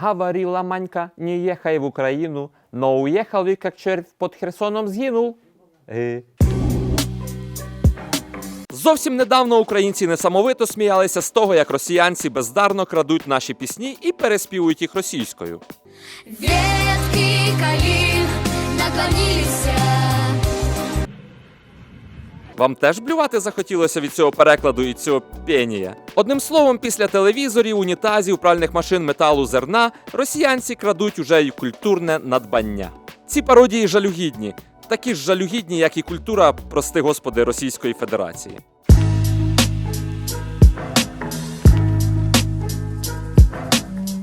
Говорила Манька, не ехай в Украину, но уехал и как червь под Херсоном сгинул. Е. Зовсім недавно українці несамовито сміялися з того, як росіянці бездарно крадуть наші пісні і переспівують їх російською. Ветки калин наклонились Вам теж блювати захотілося від цього перекладу і цього пенія? Одним словом, після телевізорів, унітазів, пральних машин, металу, зерна росіянці крадуть уже й культурне надбання. Ці пародії жалюгідні, такі ж жалюгідні, як і культура, прости господи, Російської Федерації.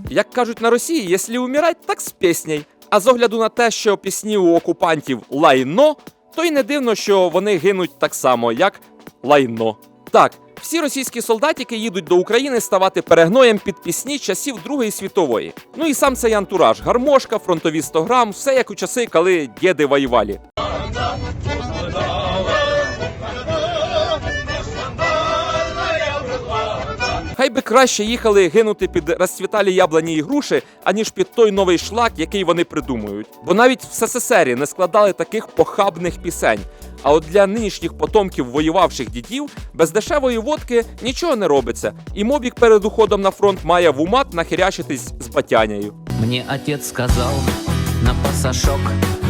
Як кажуть на Росії, якщо умирать, так з пісней. А з огляду на те, що пісні у окупантів лайно, то й не дивно, що вони гинуть так само, як лайно. Так, всі російські солдатики їдуть до України ставати перегноєм під пісні часів Другої світової. Ну і сам цей антураж: гармошка, фронтові 100 грам, все як у часи, коли діди воювали. Хай би краще їхали гинути під розцвіталі яблані і груші, аніж під той новий шлак, який вони придумують. Бо навіть в СССРі не складали таких похабних пісень. А от для нинішніх потомків воювавших дідів без дешевої водки нічого не робиться, і мобік перед уходом на фронт має в умат нахирячитись з батянею. Мне отец сказал на пасашок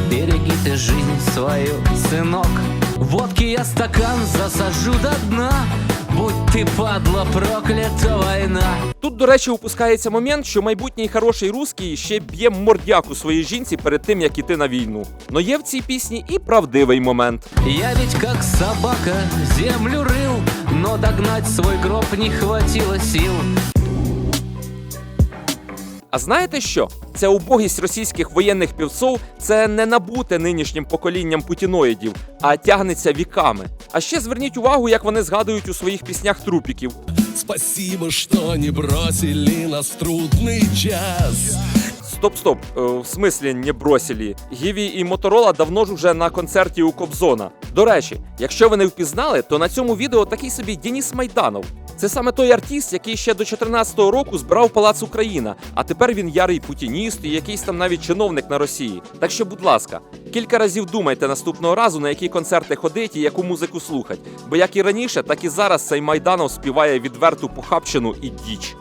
Береги ты жизнь свою, сынок Водки я стакан засажу до дна Будь ти падла, проклята війна. Тут, до речі, упускається момент, що майбутній хороший русський ще б'є мордяку своїй жінці перед тим, як іти на війну. Но є в цій пісні і правдивий момент. Я ведь як собака землю рив, Но догнать свой гроб не хватило сил А знаєте що? Ця убогість російських воєнних півцов це не набуте нинішнім поколінням путіноїдів, а тягнеться віками. А ще зверніть увагу, як вони згадують у своїх піснях трупіків. Спасибо, що не бросили нас в трудный час. Стоп, стоп, е, в смислі не бросили. Гіві і Моторола давно ж уже на концерті у Кобзона. До речі, якщо ви не впізнали, то на цьому відео такий собі Деніс Майданов. Це саме той артист, який ще до 14-го року збирав Палац Україна, а тепер він ярий путініст і якийсь там навіть чиновник на Росії. Так що, будь ласка, кілька разів думайте наступного разу, на які концерти ходить і яку музику слухать. Бо як і раніше, так і зараз цей Майданов співає відверту похабщину і діч.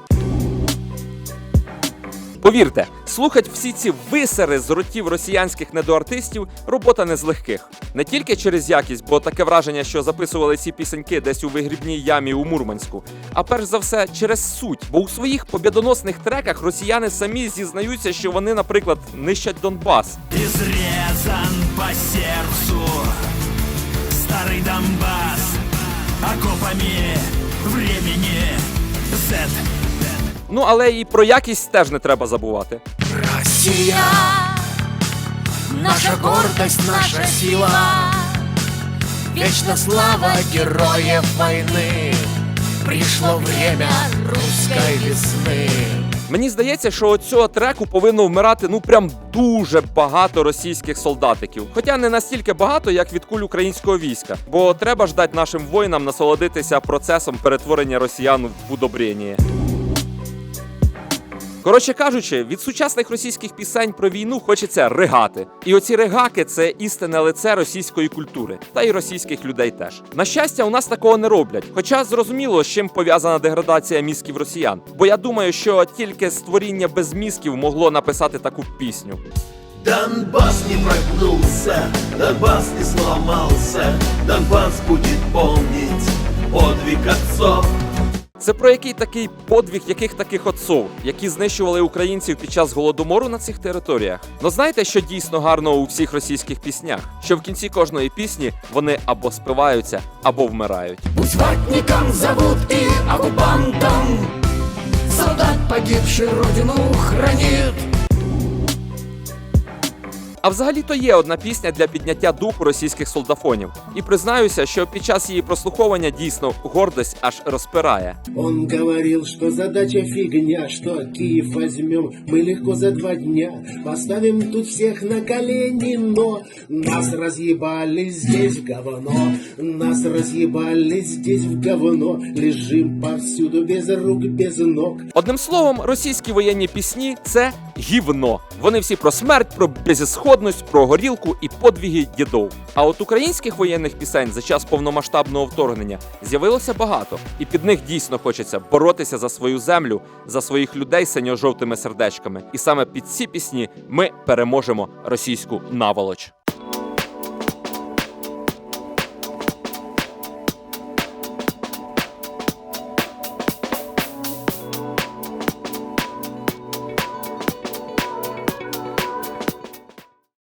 Повірте, слухать всі ці висери з ротів росіянських недоартистів робота не з легких. Не тільки через якість, бо таке враження, що записували ці пісеньки десь у вигрібній ямі у Мурманську, а перш за все через суть. Бо у своїх побєдоносних треках росіяни самі зізнаються, що вони, наприклад, нищать Донбас. Изрезан по сердцу Старый Донбасс Окопами времени Z Ну але і про якість теж не треба забувати. Россия, наша гордость, наша сила. Вечна слава героев войны. Пришло время русской весны. Мені здається, що от цього треку повинно вмирати ну прям дуже багато російських солдатиків. Хоча не настільки багато, як від куль українського війська. Бо треба ж дати нашим воїнам насолодитися процесом перетворення росіян в удобрення. Коротше кажучи, від сучасних російських пісень про війну хочеться ригати. І оці ригаки це істинне лице російської культури, та й російських людей теж. На щастя, у нас такого не роблять. Хоча зрозуміло, з чим пов'язана деградація мізків росіян. Бо я думаю, що тільки створіння без мізків могло написати таку пісню. Донбасс не прогнулся, Донбасс не сломался, Донбасс будет помнить подвиг отцов. Це про який такий подвиг яких таких отцов, які знищували українців під час голодомору на цих територіях. Ну знаєте, що дійсно гарно у всіх російських піснях? Що в кінці кожної пісні вони або спиваються, або вмирають. Пусть ватником зовут і окупантам, Солдат, погибший родину хранит А взагалі-то є одна пісня для підняття духу російських солдафонів. І признаюся, що під час її прослуховування дійсно гордость аж розпирає. Он говорил, что задача фигня, что Киев возьмем мы легко за два дня. Поставим тут всех на колени, но нас разъебали здесь в говно. Нас разъебали здесь в говно. Лежим повсюду без рук, без ног. Одним словом, російські воєнні пісні це гівно. Вони всі про смерть, про безісходність, про горілку і подвіги дідов. А от українських воєнних пісень за час повномасштабного вторгнення з'явилося багато, і під них дійсно хочеться боротися за свою землю, за своїх людей синьо-жовтими сердечками. І саме під ці пісні ми переможемо російську наволоч.